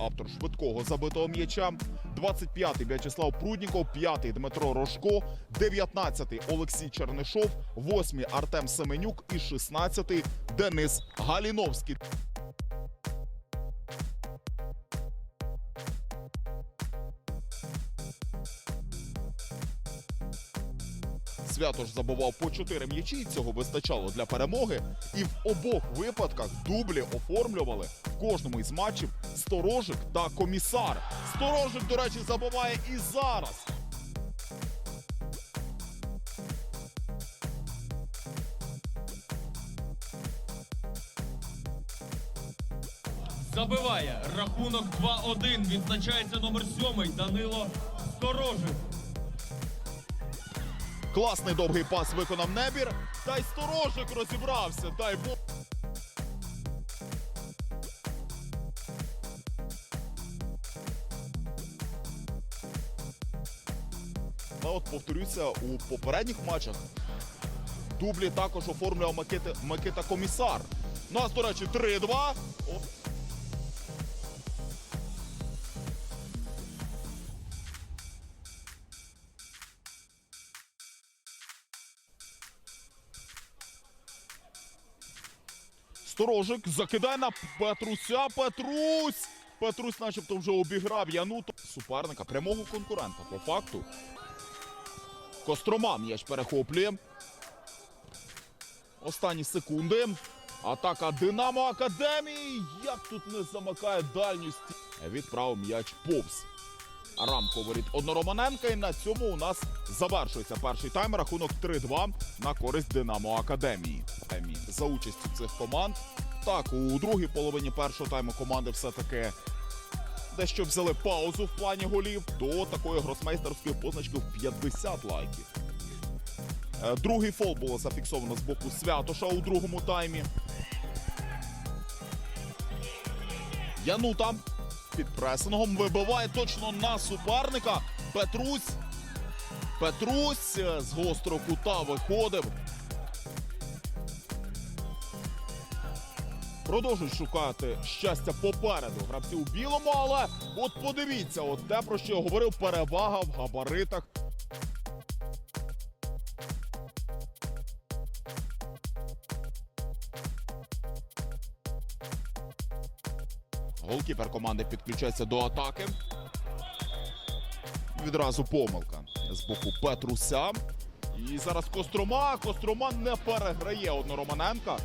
Автор швидкого забитого м'яча. 25-й В'ячеслав Прудніков, 5-й Дмитро Рожко, 19-й Олексій Чернишов, 8-й Артем Семенюк і 16-й Денис Галіновський. Святош забував по 4 м'ячі, і цього вистачало для перемоги. І в обох випадках дублі оформлювали в кожному із матчів Сторожик та комісар. Сторожик, до речі, забуває і зараз. Забиває рахунок 2-1. Відзначається номер 7 Данило Сторожик. Класний довгий пас виконав небір. Та й сторожик розібрався. Дай Бог. А от повторюся, у попередніх матчах дублі також оформлював Микита Комісар. Нас, до речі, 3-2. Сторожик закидає на Петруся. Петрусь! Петрусь, начебто, вже обіграв Януту суперника, прямого конкурента по факту. Кострома м'яч перехоплює. Останні секунди. Атака Динамо Академії. Як тут не замикає дальню стіну. Відправив м'яч повз. Рамко воріт Однороманенка. І на цьому у нас завершується перший тайм. Рахунок 3-2 на користь Динамо Академії. За участю цих команд. Так, у другій половині першого тайму команди все-таки дещо взяли паузу в плані голів до такої гросмейстерської позначки в 50 лайків. Е, Другий фол було зафіксовано з боку Святоша у другому таймі. Янута під пресингом вибиває точно на суперника. Петрусь. Петрусь е, з гострого кута виходив. Продовжують шукати щастя попереду гравці у білому, але от подивіться, от те, про що я говорив, перевага в габаритах. Голкіпер команди підключається до атаки. Відразу помилка з боку Петруся. І зараз Кострома. Кострома не переграє Однороманенка.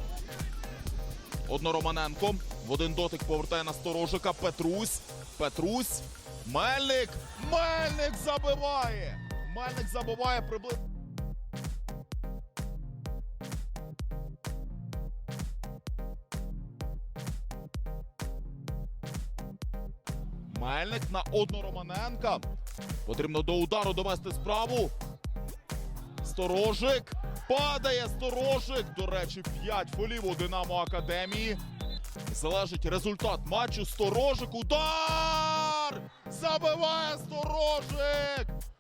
Однороманенко в один дотик повертає на сторожика. Петрусь. Петрусь. Мельник. Мельник забиває. Мельник забиває приблизно. Мельник на однороманенка. Потрібно до удару довести справу. Сторожик. Падає сторожик. До речі, 5 фолів у Динамо Академії. Залежить результат матчу. Сторожик. Удар! Забиває сторожик!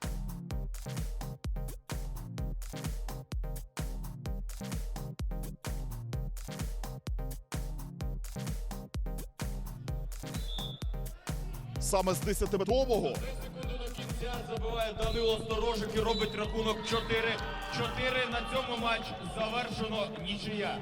Саме з 10-метрового Секунду до кінця забиває Данило Сторожик і робить рахунок 4-4. На цьому матч завершено нічия.